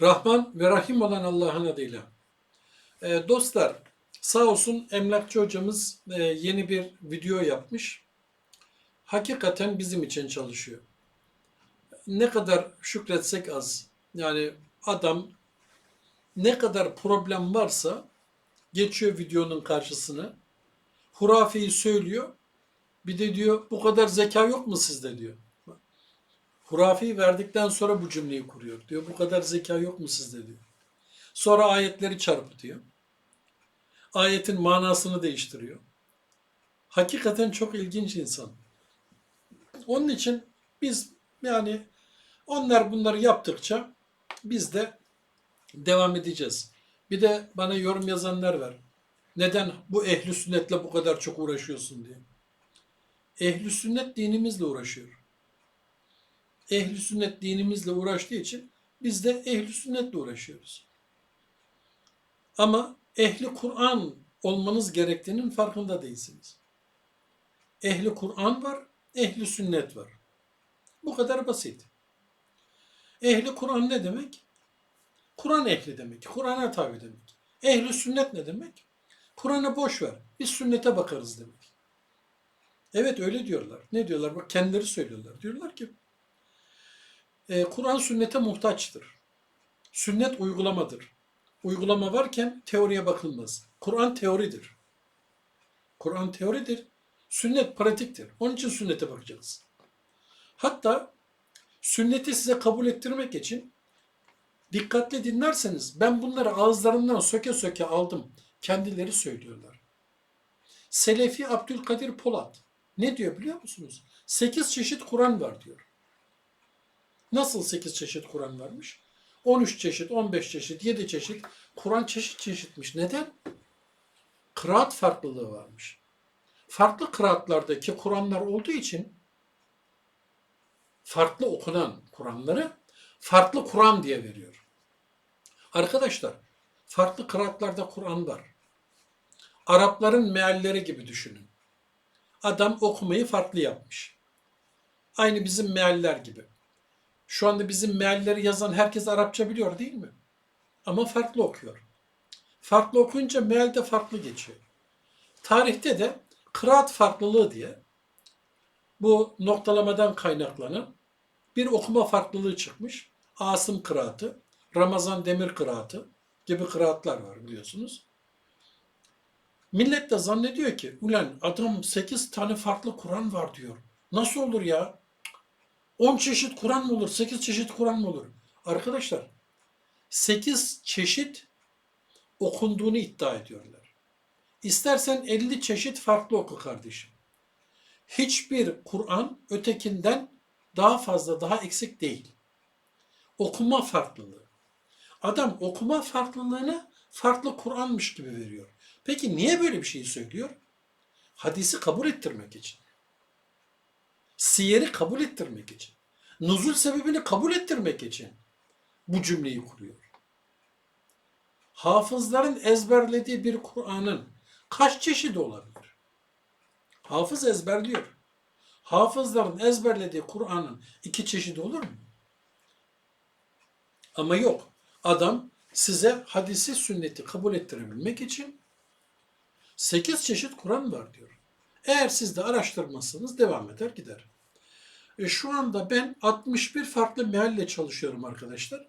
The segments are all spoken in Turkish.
Rahman ve Rahim olan Allah'ın adıyla. Ee, dostlar sağ olsun emlakçı hocamız e, yeni bir video yapmış. Hakikaten bizim için çalışıyor. Ne kadar şükretsek az. Yani adam ne kadar problem varsa geçiyor videonun karşısına. Hurafeyi söylüyor. Bir de diyor bu kadar zeka yok mu sizde diyor. Hurafeyi verdikten sonra bu cümleyi kuruyor. Diyor bu kadar zeka yok mu sizde diyor. Sonra ayetleri çarpıtıyor. Ayetin manasını değiştiriyor. Hakikaten çok ilginç insan. Onun için biz yani onlar bunları yaptıkça biz de devam edeceğiz. Bir de bana yorum yazanlar var. Neden bu ehli sünnetle bu kadar çok uğraşıyorsun diye. Ehli sünnet dinimizle uğraşıyor ehli sünnet dinimizle uğraştığı için biz de ehli sünnetle uğraşıyoruz. Ama ehli Kur'an olmanız gerektiğinin farkında değilsiniz. Ehli Kur'an var, ehli sünnet var. Bu kadar basit. Ehli Kur'an ne demek? Kur'an ehli demek, Kur'an'a tabi demek. Ehli sünnet ne demek? Kur'an'a boş ver, biz sünnete bakarız demek. Evet öyle diyorlar. Ne diyorlar? Bak kendileri söylüyorlar. Diyorlar ki e, Kur'an sünnete muhtaçtır. Sünnet uygulamadır. Uygulama varken teoriye bakılmaz. Kur'an teoridir. Kur'an teoridir. Sünnet pratiktir. Onun için sünnete bakacağız. Hatta sünneti size kabul ettirmek için dikkatli dinlerseniz ben bunları ağızlarından söke söke aldım. Kendileri söylüyorlar. Selefi Abdülkadir Polat ne diyor biliyor musunuz? 8 çeşit Kur'an var diyor. Nasıl 8 çeşit Kur'an varmış? 13 çeşit, 15 çeşit, 7 çeşit. Kur'an çeşit çeşitmiş. Neden? Kıraat farklılığı varmış. Farklı kıraatlardaki Kur'anlar olduğu için farklı okunan Kur'anları farklı Kur'an diye veriyor. Arkadaşlar, farklı kıraatlarda Kur'an var. Arapların mealleri gibi düşünün. Adam okumayı farklı yapmış. Aynı bizim mealler gibi. Şu anda bizim mealleri yazan herkes Arapça biliyor değil mi? Ama farklı okuyor. Farklı okuyunca meal de farklı geçiyor. Tarihte de kıraat farklılığı diye bu noktalamadan kaynaklanan bir okuma farklılığı çıkmış. Asım kıraatı, Ramazan Demir kıraatı gibi kıraatlar var biliyorsunuz. Millet de zannediyor ki ulan adam 8 tane farklı Kur'an var diyor. Nasıl olur ya? 10 çeşit Kur'an mı olur? 8 çeşit Kur'an mı olur? Arkadaşlar 8 çeşit okunduğunu iddia ediyorlar. İstersen 50 çeşit farklı oku kardeşim. Hiçbir Kur'an ötekinden daha fazla, daha eksik değil. Okuma farklılığı. Adam okuma farklılığını farklı Kur'anmış gibi veriyor. Peki niye böyle bir şey söylüyor? Hadisi kabul ettirmek için siyeri kabul ettirmek için, nuzul sebebini kabul ettirmek için bu cümleyi kuruyor. Hafızların ezberlediği bir Kur'an'ın kaç çeşidi olabilir? Hafız ezberliyor. Hafızların ezberlediği Kur'an'ın iki çeşidi olur mu? Ama yok. Adam size hadisi sünneti kabul ettirebilmek için sekiz çeşit Kur'an var diyor. Eğer siz de araştırmazsanız devam eder gider. E şu anda ben 61 farklı mealle çalışıyorum arkadaşlar.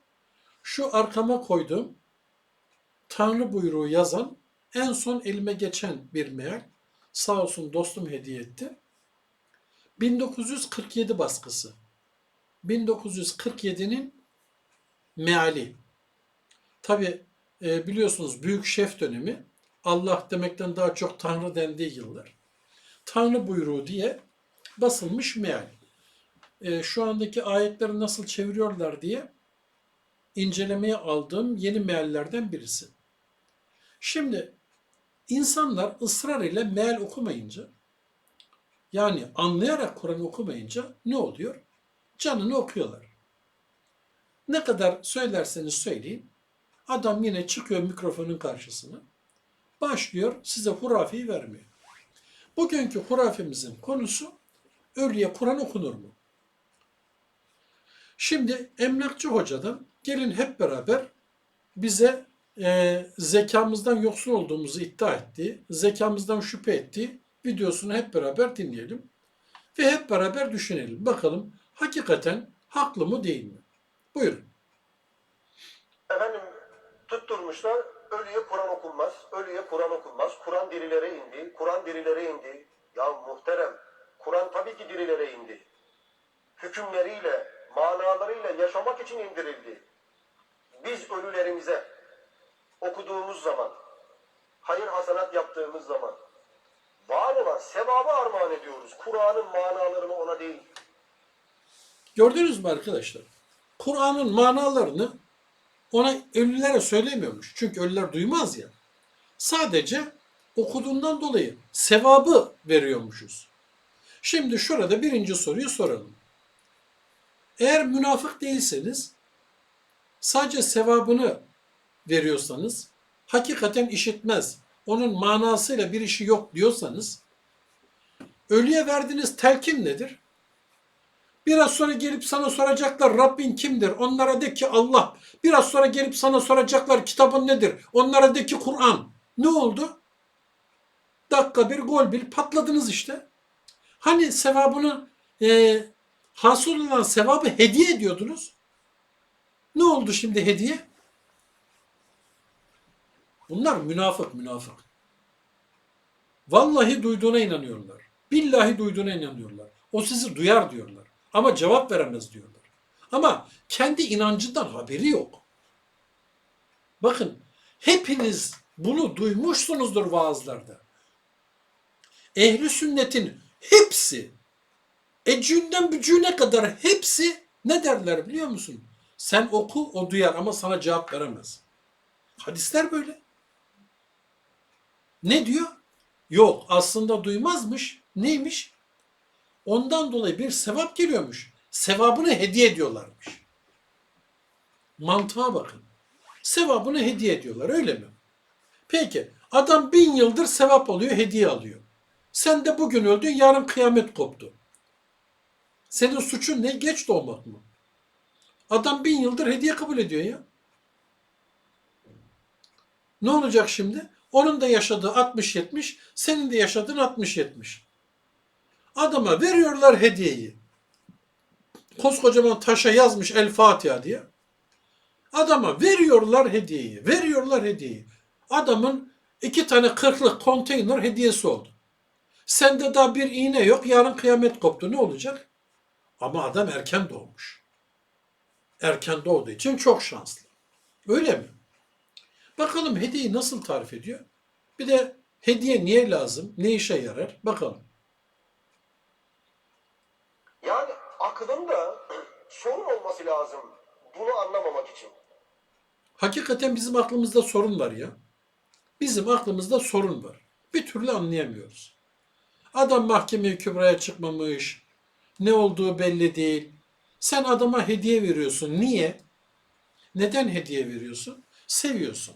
Şu arkama koyduğum Tanrı buyruğu yazan en son elime geçen bir meal. Sağ olsun dostum hediye etti. 1947 baskısı. 1947'nin meali. Tabi e, biliyorsunuz büyük şef dönemi Allah demekten daha çok Tanrı dendiği yıllar. Tanrı buyruğu diye basılmış meal. E, şu andaki ayetleri nasıl çeviriyorlar diye incelemeye aldığım yeni meallerden birisi. Şimdi insanlar ısrar ile meal okumayınca yani anlayarak Kur'an okumayınca ne oluyor? Canını okuyorlar. Ne kadar söylerseniz söyleyin adam yine çıkıyor mikrofonun karşısına başlıyor size hurafeyi vermiyor. Bugünkü hurafemizin konusu ölüye Kur'an okunur mu? Şimdi emlakçı hocadan gelin hep beraber bize e, zekamızdan yoksun olduğumuzu iddia ettiği, zekamızdan şüphe ettiği videosunu hep beraber dinleyelim. Ve hep beraber düşünelim. Bakalım hakikaten haklı mı değil mi? Buyurun. Efendim tutturmuşlar ölüye Kur'an okunmaz, ölüye Kur'an okunmaz. Kur'an dirilere indi, Kur'an dirilere indi. Ya muhterem, Kur'an tabii ki dirilere indi. Hükümleriyle, manalarıyla yaşamak için indirildi. Biz ölülerimize okuduğumuz zaman, hayır hasanat yaptığımız zaman var olan sevabı armağan ediyoruz. Kur'an'ın manalarını ona değil. Gördünüz mü arkadaşlar? Kur'an'ın manalarını ona ölülere söylemiyormuş. Çünkü ölüler duymaz ya. Sadece okuduğundan dolayı sevabı veriyormuşuz. Şimdi şurada birinci soruyu soralım. Eğer münafık değilseniz sadece sevabını veriyorsanız hakikaten işitmez. Onun manasıyla bir işi yok diyorsanız ölüye verdiğiniz telkin nedir? Biraz sonra gelip sana soracaklar Rabbin kimdir? Onlara de ki Allah. Biraz sonra gelip sana soracaklar kitabın nedir? Onlara de ki Kur'an. Ne oldu? Dakika bir gol bir patladınız işte. Hani sevabını e, hasıl olan sevabı hediye ediyordunuz. Ne oldu şimdi hediye? Bunlar münafık münafık. Vallahi duyduğuna inanıyorlar. Billahi duyduğuna inanıyorlar. O sizi duyar diyorlar. Ama cevap veremez diyorlar. Ama kendi inancından haberi yok. Bakın hepiniz bunu duymuşsunuzdur vaazlarda. Ehli sünnetin hepsi ecünden bücüğüne kadar hepsi ne derler biliyor musun? Sen oku o duyar ama sana cevap veremez. Hadisler böyle. Ne diyor? Yok aslında duymazmış. Neymiş? Ondan dolayı bir sevap geliyormuş. Sevabını hediye ediyorlarmış. Mantığa bakın. Sevabını hediye ediyorlar öyle mi? Peki adam bin yıldır sevap alıyor hediye alıyor. Sen de bugün öldün yarın kıyamet koptu. Senin suçun ne? Geç doğmak mı? Adam bin yıldır hediye kabul ediyor ya. Ne olacak şimdi? Onun da yaşadığı 60-70, senin de yaşadığın 60-70. Adama veriyorlar hediyeyi. Koskocaman taşa yazmış El Fatiha diye. Adama veriyorlar hediyeyi. Veriyorlar hediyeyi. Adamın iki tane kırklık konteyner hediyesi oldu. Sende daha bir iğne yok. Yarın kıyamet koptu. Ne olacak? Ama adam erken doğmuş. Erken doğduğu için çok şanslı. Öyle mi? Bakalım hediyeyi nasıl tarif ediyor? Bir de hediye niye lazım? Ne işe yarar? Bakalım. Aklın da sorun olması lazım bunu anlamamak için. Hakikaten bizim aklımızda sorun var ya. Bizim aklımızda sorun var. Bir türlü anlayamıyoruz. Adam mahkemeye kübraya çıkmamış. Ne olduğu belli değil. Sen adama hediye veriyorsun. Niye? Neden hediye veriyorsun? Seviyorsun.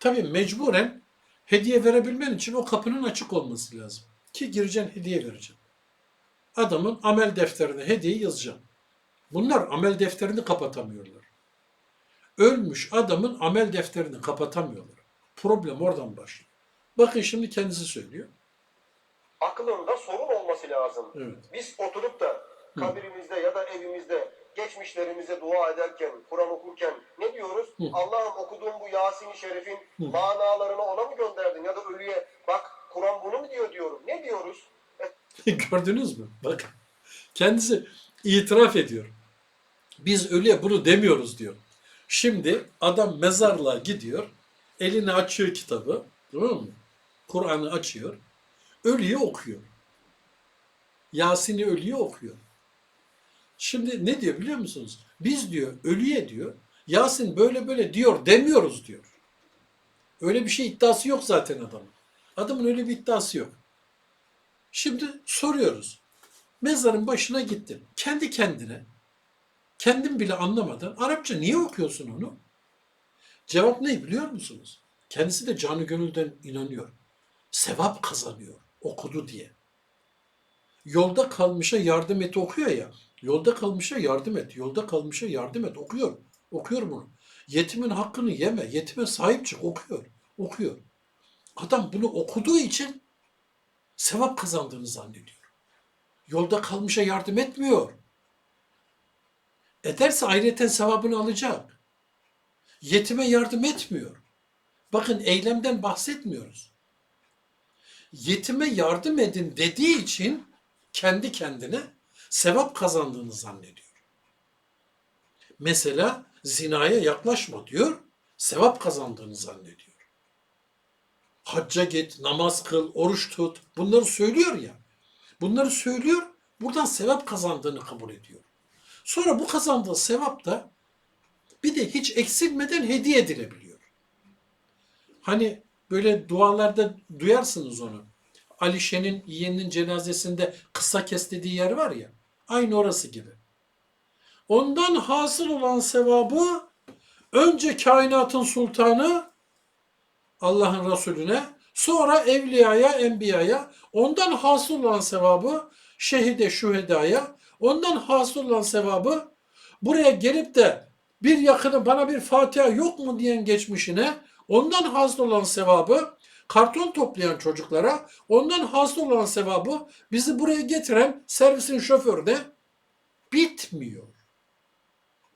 Tabii mecburen hediye verebilmen için o kapının açık olması lazım. Ki gireceksin hediye vereceksin. Adamın amel defterine hediye yazacaksın. Bunlar amel defterini kapatamıyorlar. Ölmüş adamın amel defterini kapatamıyorlar. Problem oradan başlıyor. Bakın şimdi kendisi söylüyor. Aklında sorun olması lazım. Evet. Biz oturup da kabirimizde ya da evimizde geçmişlerimize dua ederken, Kur'an okurken ne diyoruz? Allah'ım okuduğum bu Yasin-i Şerif'in manalarını ona mı gönderdin ya da ölüye bak Kur'an bunu mu diyor diyorum. Ne diyoruz? Gördünüz mü? Bakın. Kendisi itiraf ediyor. Biz ölüye bunu demiyoruz diyor. Şimdi adam mezarlığa gidiyor. Elini açıyor kitabı. Tamam mı? Kur'an'ı açıyor. Ölüye okuyor. Yasin'i ölüye okuyor. Şimdi ne diyor biliyor musunuz? Biz diyor ölüye diyor Yasin böyle böyle diyor demiyoruz diyor. Öyle bir şey iddiası yok zaten adamın. Adamın öyle bir iddiası yok. Şimdi soruyoruz. Mezarın başına gittin. Kendi kendine. Kendin bile anlamadan Arapça niye okuyorsun onu? Cevap ne biliyor musunuz? Kendisi de canı gönülden inanıyor. Sevap kazanıyor okudu diye. Yolda kalmışa yardım et okuyor ya. Yolda kalmışa yardım et. Yolda kalmışa yardım et okuyor. Okuyor bunu. Yetimin hakkını yeme. Yetime sahip çık. Okuyor. Okuyor. Adam bunu okuduğu için sevap kazandığını zannediyor. Yolda kalmışa yardım etmiyor. Ederse ayrıyeten sevabını alacak. Yetime yardım etmiyor. Bakın eylemden bahsetmiyoruz. Yetime yardım edin dediği için kendi kendine sevap kazandığını zannediyor. Mesela zinaya yaklaşma diyor, sevap kazandığını zannediyor. Hacca git, namaz kıl, oruç tut. Bunları söylüyor ya. Bunları söylüyor, buradan sevap kazandığını kabul ediyor. Sonra bu kazandığı sevap da bir de hiç eksilmeden hediye edilebiliyor. Hani böyle dualarda duyarsınız onu. Alişe'nin yeğeninin cenazesinde kısa kes dediği yer var ya. Aynı orası gibi. Ondan hasıl olan sevabı önce kainatın sultanı Allah'ın Resulüne sonra evliyaya, enbiyaya ondan hasıl olan sevabı şehide, şühedaya ondan hasıl olan sevabı buraya gelip de bir yakını bana bir Fatiha yok mu diyen geçmişine ondan hasıl olan sevabı karton toplayan çocuklara ondan hasıl olan sevabı bizi buraya getiren servisin şoförüne bitmiyor.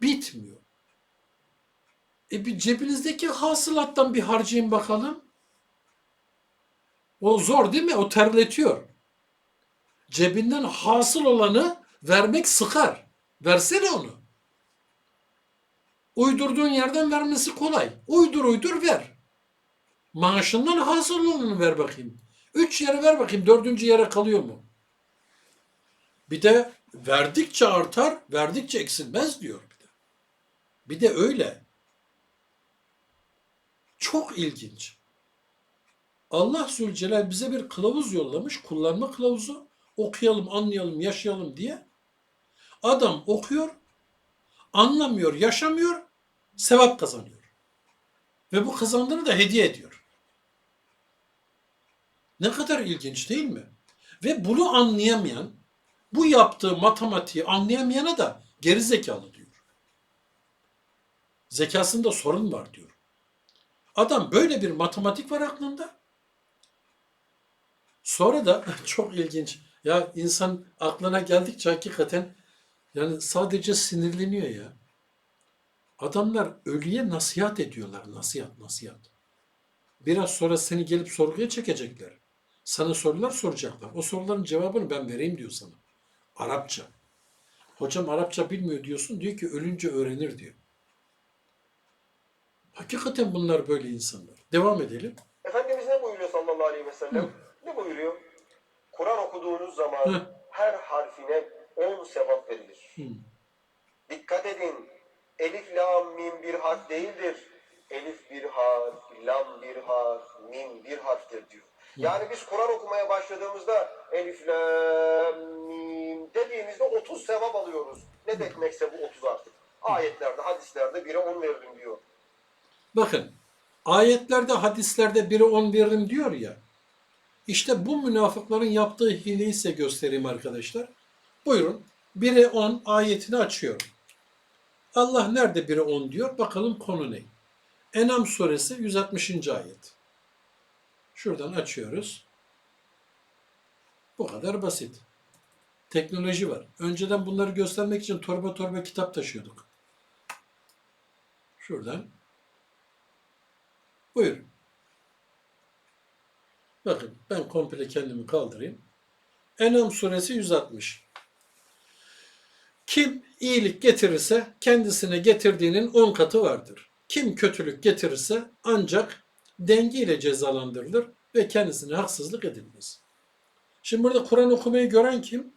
Bitmiyor. E bir cebinizdeki hasılattan bir harcayın bakalım. O zor değil mi? O terletiyor. Cebinden hasıl olanı vermek sıkar. Versene onu. Uydurduğun yerden vermesi kolay. Uydur uydur ver. Maaşından hasıl olanı ver bakayım. Üç yere ver bakayım. Dördüncü yere kalıyor mu? Bir de verdikçe artar, verdikçe eksilmez diyor bir de. Bir de öyle. Çok ilginç. Allah Zülcelal bize bir kılavuz yollamış, kullanma kılavuzu. Okuyalım, anlayalım, yaşayalım diye. Adam okuyor, anlamıyor, yaşamıyor, sevap kazanıyor. Ve bu kazandığını da hediye ediyor. Ne kadar ilginç değil mi? Ve bunu anlayamayan, bu yaptığı matematiği anlayamayana da geri zekalı diyor. Zekasında sorun var diyor. Adam böyle bir matematik var aklında. Sonra da çok ilginç. Ya insan aklına geldikçe hakikaten yani sadece sinirleniyor ya. Adamlar ölüye nasihat ediyorlar. Nasihat, nasihat. Biraz sonra seni gelip sorguya çekecekler. Sana sorular soracaklar. O soruların cevabını ben vereyim diyor sana. Arapça. Hocam Arapça bilmiyor diyorsun. Diyor ki ölünce öğrenir diyor. Hakikaten bunlar böyle insanlar. Devam edelim. Efendimiz ne buyuruyor sallallahu aleyhi ve sellem? Ne buyuruyor? Kur'an okuduğunuz zaman Hı. her harfine 10 sevap verilir. Hı. Dikkat edin. Elif, lam, mim bir harf değildir. Elif bir harf, lam bir harf, mim bir harftir diyor. Yani biz Kur'an okumaya başladığımızda Elif, lam, mim dediğimizde 30 sevap alıyoruz. Ne demekse bu 30 artık. Ayetlerde, hadislerde 1'e 10 veririm diyor. Bakın ayetlerde hadislerde biri on veririm diyor ya. İşte bu münafıkların yaptığı hileyi size göstereyim arkadaşlar. Buyurun. 1'e 10 ayetini açıyorum. Allah nerede 1'e 10 diyor? Bakalım konu ne? Enam suresi 160. ayet. Şuradan açıyoruz. Bu kadar basit. Teknoloji var. Önceden bunları göstermek için torba torba kitap taşıyorduk. Şuradan Buyurun. Bakın ben komple kendimi kaldırayım. Enam suresi 160. Kim iyilik getirirse kendisine getirdiğinin on katı vardır. Kim kötülük getirirse ancak dengeyle cezalandırılır ve kendisine haksızlık edilmez. Şimdi burada Kur'an okumayı gören kim?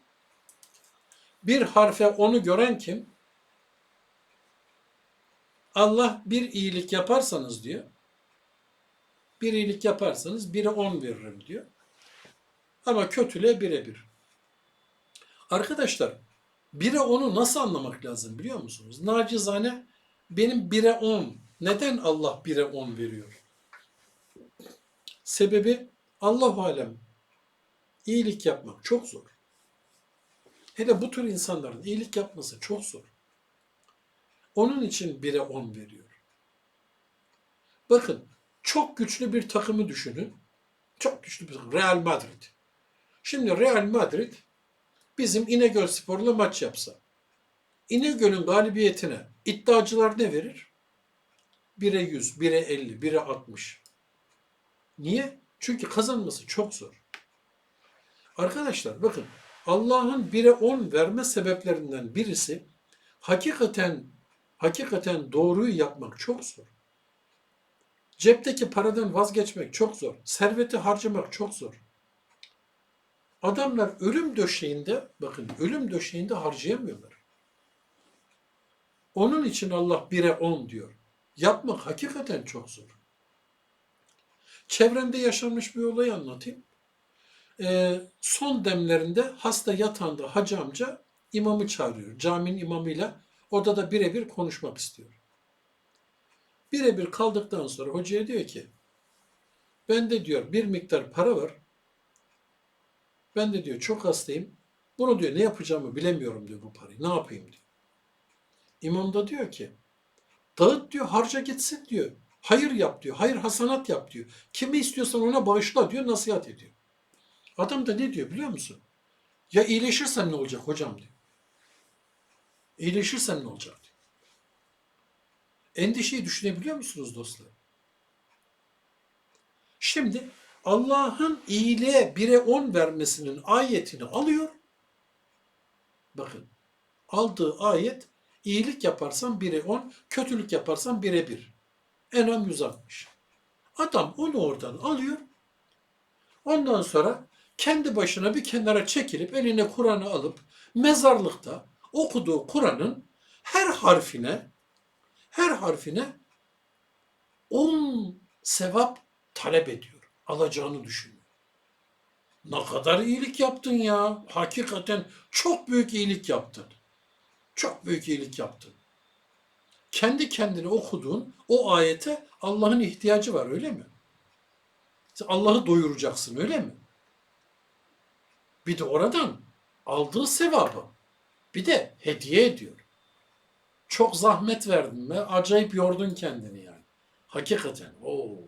Bir harfe onu gören kim? Allah bir iyilik yaparsanız diyor. Bir iyilik yaparsanız bire on veririm diyor. Ama kötülüğe birebir. Arkadaşlar bire onu nasıl anlamak lazım biliyor musunuz? Nacizane benim bire on. Neden Allah bire on veriyor? Sebebi Allahu alem iyilik yapmak çok zor. Hele bu tür insanların iyilik yapması çok zor. Onun için 1'e 10 veriyor. Bakın çok güçlü bir takımı düşünün. Çok güçlü bir takım. Real Madrid. Şimdi Real Madrid bizim İnegöl Spor'la maç yapsa. İnegöl'ün galibiyetine iddiacılar ne verir? 1'e 100, 1'e 50, 1'e 60. Niye? Çünkü kazanması çok zor. Arkadaşlar bakın Allah'ın 1'e 10 verme sebeplerinden birisi hakikaten hakikaten doğruyu yapmak çok zor. Cepteki paradan vazgeçmek çok zor. Serveti harcamak çok zor. Adamlar ölüm döşeğinde, bakın ölüm döşeğinde harcayamıyorlar. Onun için Allah 1'e 10 diyor. Yapmak hakikaten çok zor. Çevremde yaşanmış bir olayı anlatayım. Ee, son demlerinde hasta yatağında hacı amca imamı çağırıyor. Caminin imamıyla odada birebir konuşmak istiyor. Birebir kaldıktan sonra hocaya diyor ki bende diyor bir miktar para var. Ben de diyor çok hastayım. Bunu diyor ne yapacağımı bilemiyorum diyor bu parayı. Ne yapayım diyor. İmam da diyor ki dağıt diyor harca gitsin diyor. Hayır yap diyor. Hayır hasanat yap diyor. Kimi istiyorsan ona bağışla diyor nasihat ediyor. Adam da ne diyor biliyor musun? Ya iyileşirsem ne olacak hocam diyor. İyileşirsem ne olacak diyor. Endişeyi düşünebiliyor musunuz dostlar? Şimdi Allah'ın iyiliğe 1'e 10 vermesinin ayetini alıyor. Bakın aldığı ayet iyilik yaparsan 1'e 10, kötülük yaparsan 1'e 1. Enam 160. Adam onu oradan alıyor. Ondan sonra kendi başına bir kenara çekilip eline Kur'an'ı alıp mezarlıkta okuduğu Kur'an'ın her harfine her harfine 10 sevap talep ediyor. Alacağını düşünüyor. Ne kadar iyilik yaptın ya. Hakikaten çok büyük iyilik yaptın. Çok büyük iyilik yaptın. Kendi kendine okuduğun o ayete Allah'ın ihtiyacı var öyle mi? Allah'ı doyuracaksın öyle mi? Bir de oradan aldığı sevabı bir de hediye ediyor. Çok zahmet verdin ve acayip yordun kendini yani. Hakikaten. Oo.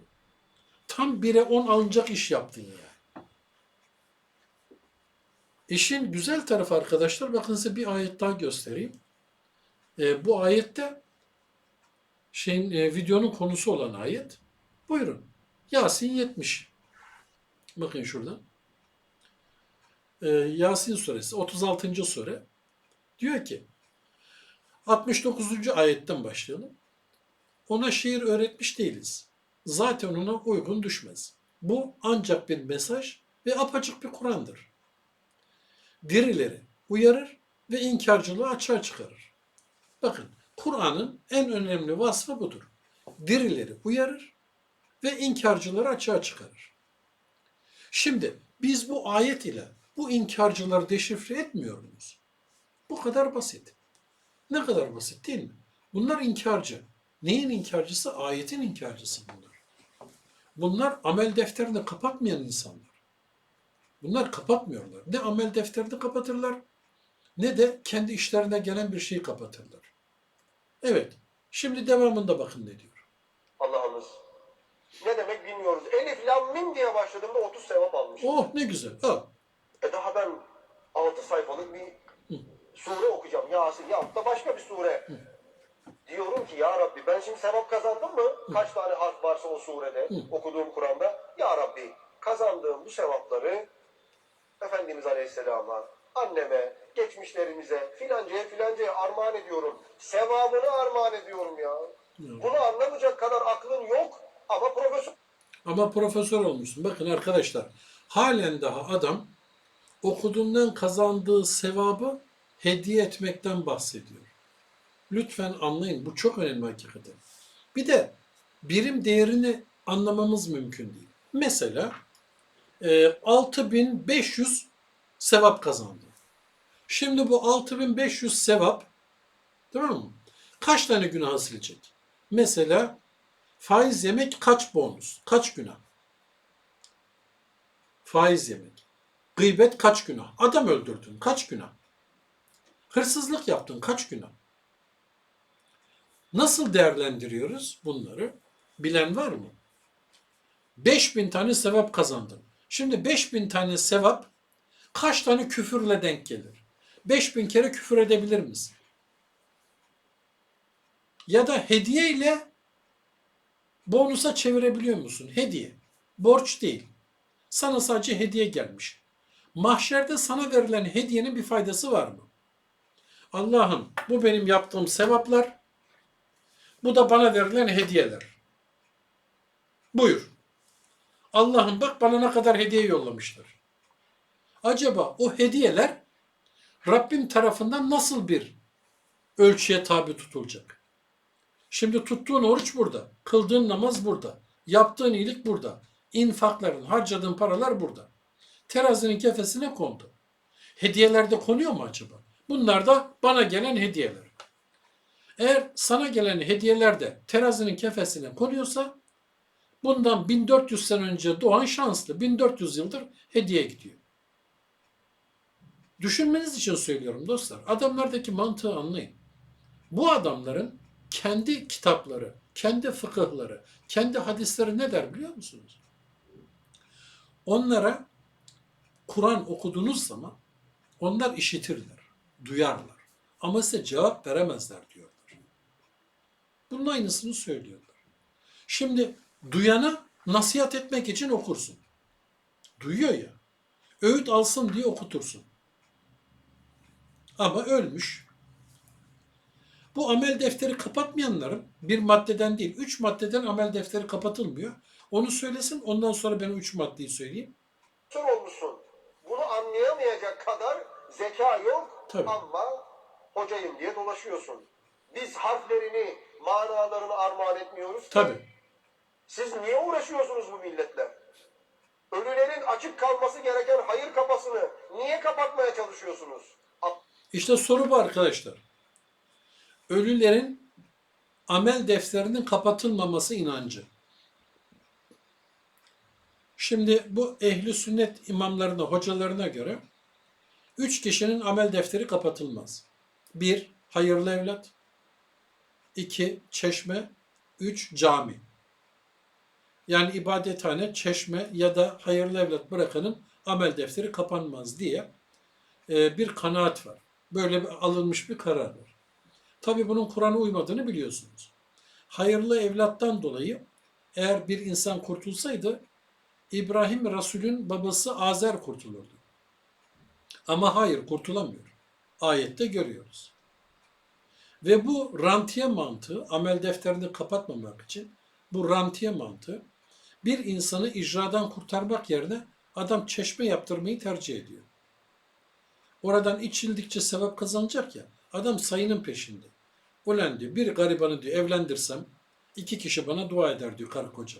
Tam 1'e 10 alınacak iş yaptın ya. İşin güzel tarafı arkadaşlar bakın size bir ayet daha göstereyim. Ee, bu ayette şeyin e, videonun konusu olan ayet. Buyurun. Yasin 70. Bakın şurada. Ee, Yasin suresi 36. sure. Diyor ki 69. ayetten başlayalım. Ona şiir öğretmiş değiliz. Zaten ona uygun düşmez. Bu ancak bir mesaj ve apaçık bir Kur'an'dır. Dirileri uyarır ve inkarcılığı açığa çıkarır. Bakın Kur'an'ın en önemli vasfı budur. Dirileri uyarır ve inkarcıları açığa çıkarır. Şimdi biz bu ayet ile bu inkarcıları deşifre etmiyor muyuz? Bu kadar basit. Ne kadar basit değil mi? Bunlar inkarcı. Neyin inkarcısı? Ayetin inkarcısı bunlar. Bunlar amel defterini kapatmayan insanlar. Bunlar kapatmıyorlar. Ne amel defterini kapatırlar ne de kendi işlerine gelen bir şeyi kapatırlar. Evet. Şimdi devamında bakın ne diyor. Allah'ımız. Ne demek bilmiyoruz. Elif, lam, mim diye başladığımda 30 sevap almıştım. Oh ne güzel. Al. E daha ben 6 sayfalık bir sure okuyacağım. Yasin ya da başka bir sure. Diyorum ki ya Rabbi ben şimdi sevap kazandım mı? Kaç tane harf varsa o surede okuduğum Kur'an'da. Ya Rabbi kazandığım bu sevapları Efendimiz Aleyhisselam'a, anneme, geçmişlerimize, filancaya filancaya armağan ediyorum. Sevabını armağan ediyorum ya. Bunu anlamayacak kadar aklın yok ama profesör Ama profesör olmuşsun. Bakın arkadaşlar halen daha adam okuduğundan kazandığı sevabı hediye etmekten bahsediyor. Lütfen anlayın. Bu çok önemli hakikaten. Bir de birim değerini anlamamız mümkün değil. Mesela e, 6500 sevap kazandı. Şimdi bu 6500 sevap tamam mı? Kaç tane günah silecek? Mesela faiz yemek kaç bonus? Kaç günah? Faiz yemek. Gıybet kaç günah? Adam öldürdün kaç günah? Hırsızlık yaptın kaç günah? Nasıl değerlendiriyoruz bunları? Bilen var mı? 5000 tane sevap kazandın. Şimdi 5000 tane sevap kaç tane küfürle denk gelir? 5000 kere küfür edebilir misin? Ya da hediye ile bonusa çevirebiliyor musun? Hediye. Borç değil. Sana sadece hediye gelmiş. Mahşerde sana verilen hediyenin bir faydası var mı? Allah'ım bu benim yaptığım sevaplar. Bu da bana verilen hediyeler. Buyur. Allah'ım bak bana ne kadar hediye yollamışlar. Acaba o hediyeler Rabbim tarafından nasıl bir ölçüye tabi tutulacak? Şimdi tuttuğun oruç burada, kıldığın namaz burada, yaptığın iyilik burada, infakların, harcadığın paralar burada. Terazinin kefesine kondu. Hediyelerde konuyor mu acaba? Bunlar da bana gelen hediyeler. Eğer sana gelen hediyeler de terazinin kefesine konuyorsa bundan 1400 sene önce doğan şanslı. 1400 yıldır hediye gidiyor. Düşünmeniz için söylüyorum dostlar. Adamlardaki mantığı anlayın. Bu adamların kendi kitapları, kendi fıkıhları, kendi hadisleri ne der biliyor musunuz? Onlara Kur'an okuduğunuz zaman onlar işitirler, duyarlar. Ama size cevap veremezler diyorlar. Bunun aynısını söylüyorlar. Şimdi duyana nasihat etmek için okursun. Duyuyor ya. Öğüt alsın diye okutursun. Ama ölmüş. Bu amel defteri kapatmayanların bir maddeden değil, üç maddeden amel defteri kapatılmıyor. Onu söylesin, ondan sonra ben üç maddeyi söyleyeyim. Olmuşsun. Bunu anlayamayacak kadar zeka yok Tabii. ama hocayım diye dolaşıyorsun. Biz harflerini, manalarını armağan etmiyoruz. ki. Tabii. Siz niye uğraşıyorsunuz bu milletle? Ölülerin açık kalması gereken hayır kapasını niye kapatmaya çalışıyorsunuz? İşte soru bu arkadaşlar. Ölülerin amel defterinin kapatılmaması inancı. Şimdi bu ehli sünnet imamlarına, hocalarına göre üç kişinin amel defteri kapatılmaz. Bir, hayırlı evlat. iki çeşme. Üç, cami. Yani ibadethane, çeşme ya da hayırlı evlat bırakanın amel defteri kapanmaz diye e, bir kanaat var. Böyle bir, alınmış bir karar var. Tabi bunun Kur'an'a uymadığını biliyorsunuz. Hayırlı evlattan dolayı eğer bir insan kurtulsaydı İbrahim Resul'ün babası Azer kurtulurdu. Ama hayır kurtulamıyor. Ayette görüyoruz. Ve bu rantiye mantığı, amel defterini kapatmamak için bu rantiye mantığı bir insanı icradan kurtarmak yerine adam çeşme yaptırmayı tercih ediyor. Oradan içildikçe sevap kazanacak ya. Adam sayının peşinde. Ulan diyor bir garibanı diyor evlendirsem iki kişi bana dua eder diyor karı koca.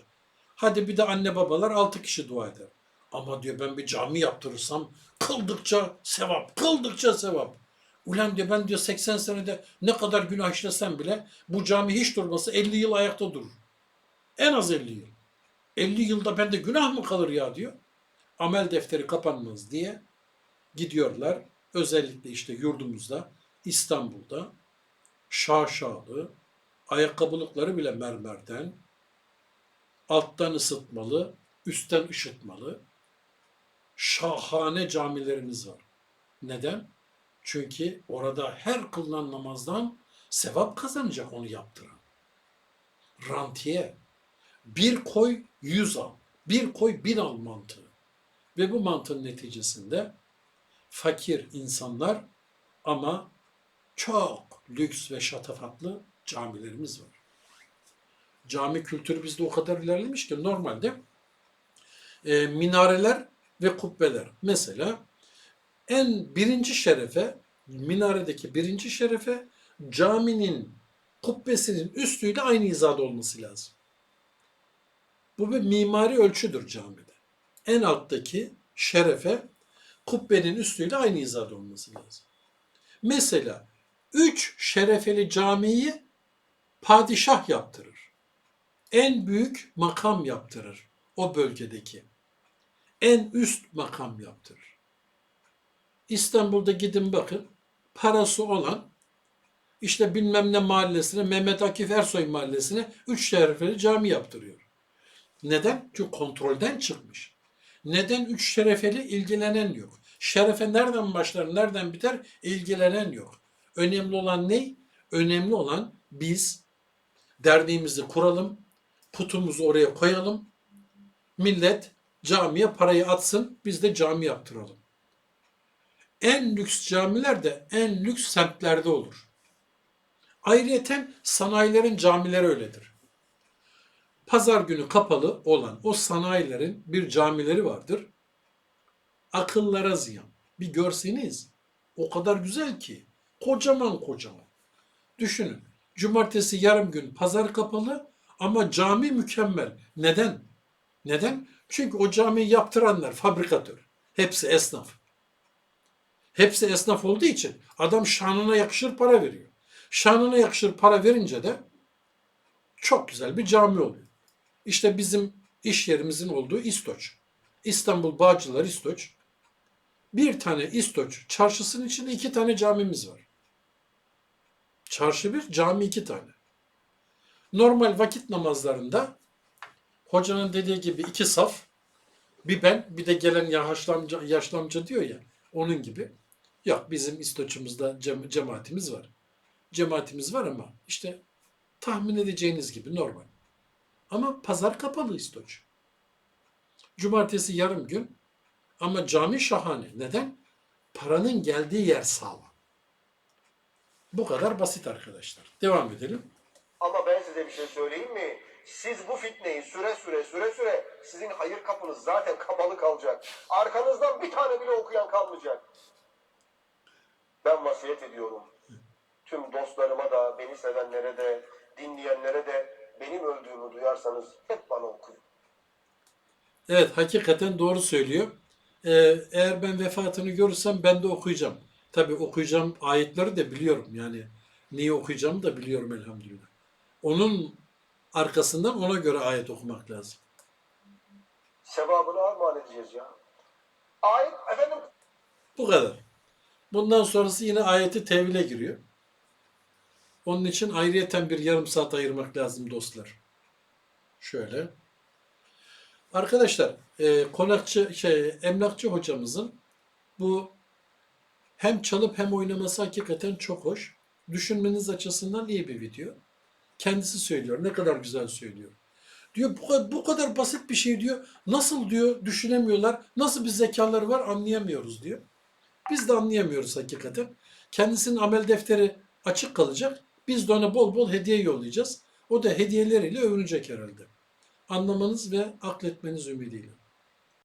Hadi bir de anne babalar altı kişi dua eder. Ama diyor ben bir cami yaptırırsam kıldıkça sevap, kıldıkça sevap. Ulan diyor ben diyor 80 senede ne kadar günah işlesem bile bu cami hiç durmasa 50 yıl ayakta durur. En az 50 yıl. 50 yılda bende günah mı kalır ya diyor. Amel defteri kapanmaz diye gidiyorlar. Özellikle işte yurdumuzda, İstanbul'da şaşalı, ayakkabılıkları bile mermerden, alttan ısıtmalı, üstten ışıtmalı, şahane camilerimiz var. Neden? Çünkü orada her kılınan namazdan sevap kazanacak onu yaptıran. Rantiye. Bir koy yüz al, bir koy bin al mantığı. Ve bu mantığın neticesinde fakir insanlar ama çok lüks ve şatafatlı camilerimiz var. Cami kültürü bizde o kadar ilerlemiş ki normalde e, minareler ve kubbeler. Mesela en birinci şerefe, minaredeki birinci şerefe caminin kubbesinin üstüyle aynı hizada olması lazım. Bu bir mimari ölçüdür camide. En alttaki şerefe kubbenin üstüyle aynı hizada olması lazım. Mesela üç şerefeli camiyi padişah yaptırır. En büyük makam yaptırır o bölgedeki. En üst makam yaptırır. İstanbul'da gidin bakın parası olan işte bilmem ne mahallesine, Mehmet Akif Ersoy mahallesine üç şerefeli cami yaptırıyor. Neden? Çünkü kontrolden çıkmış. Neden üç şerefeli ilgilenen yok? Şerefe nereden başlar, nereden biter? İlgilenen yok. Önemli olan ne? Önemli olan biz derneğimizi kuralım, putumuzu oraya koyalım. Millet camiye parayı atsın, biz de cami yaptıralım. En lüks camiler de en lüks semtlerde olur. Ayrıyeten sanayilerin camileri öyledir. Pazar günü kapalı olan o sanayilerin bir camileri vardır. Akıllara ziyan. Bir görseniz o kadar güzel ki. Kocaman kocaman. Düşünün. Cumartesi yarım gün pazar kapalı ama cami mükemmel. Neden? Neden? Çünkü o camiyi yaptıranlar fabrikatör. Hepsi esnaf. Hepsi esnaf olduğu için adam şanına yakışır para veriyor. Şanına yakışır para verince de çok güzel bir cami oluyor. İşte bizim iş yerimizin olduğu İstoç. İstanbul Bağcılar İstoç. Bir tane İstoç çarşısının içinde iki tane camimiz var. Çarşı bir, cami iki tane. Normal vakit namazlarında hocanın dediği gibi iki saf, bir ben, bir de gelen yaşlı amca, yaşlı amca diyor ya, onun gibi. Yok bizim İstoç'umuzda cem- cemaatimiz var. Cemaatimiz var ama işte tahmin edeceğiniz gibi normal. Ama pazar kapalı İstoç. Cumartesi yarım gün ama cami şahane. Neden? Paranın geldiği yer sağlam. Bu kadar basit arkadaşlar. Devam edelim. Ama ben size bir şey söyleyeyim mi? Siz bu fitneyi süre süre süre süre sizin hayır kapınız zaten kapalı kalacak. Arkanızdan bir tane bile okuyan kalmayacak. Ben vasiyet ediyorum. Tüm dostlarıma da, beni sevenlere de, dinleyenlere de benim öldüğümü duyarsanız hep bana okuyun. Evet hakikaten doğru söylüyor. Ee, eğer ben vefatını görürsem ben de okuyacağım. Tabi okuyacağım ayetleri de biliyorum. Yani neyi okuyacağımı da biliyorum elhamdülillah. Onun arkasından ona göre ayet okumak lazım. Sevabını armağan edeceğiz ya. Ayet efendim Bu kadar. Bundan sonrası yine ayeti tevhile giriyor. Onun için ayrıyeten bir yarım saat ayırmak lazım dostlar. Şöyle. Arkadaşlar, e, konakçı şey emlakçı hocamızın bu hem çalıp hem oynaması hakikaten çok hoş. Düşünmeniz açısından iyi bir video. Kendisi söylüyor. Ne kadar güzel söylüyor. Diyor bu kadar, bu kadar basit bir şey diyor. Nasıl diyor düşünemiyorlar. Nasıl bir zekaları var anlayamıyoruz diyor. Biz de anlayamıyoruz hakikaten. Kendisinin amel defteri açık kalacak. Biz de ona bol bol hediye yollayacağız. O da hediyeleriyle övünecek herhalde. Anlamanız ve akletmeniz ümidiyle.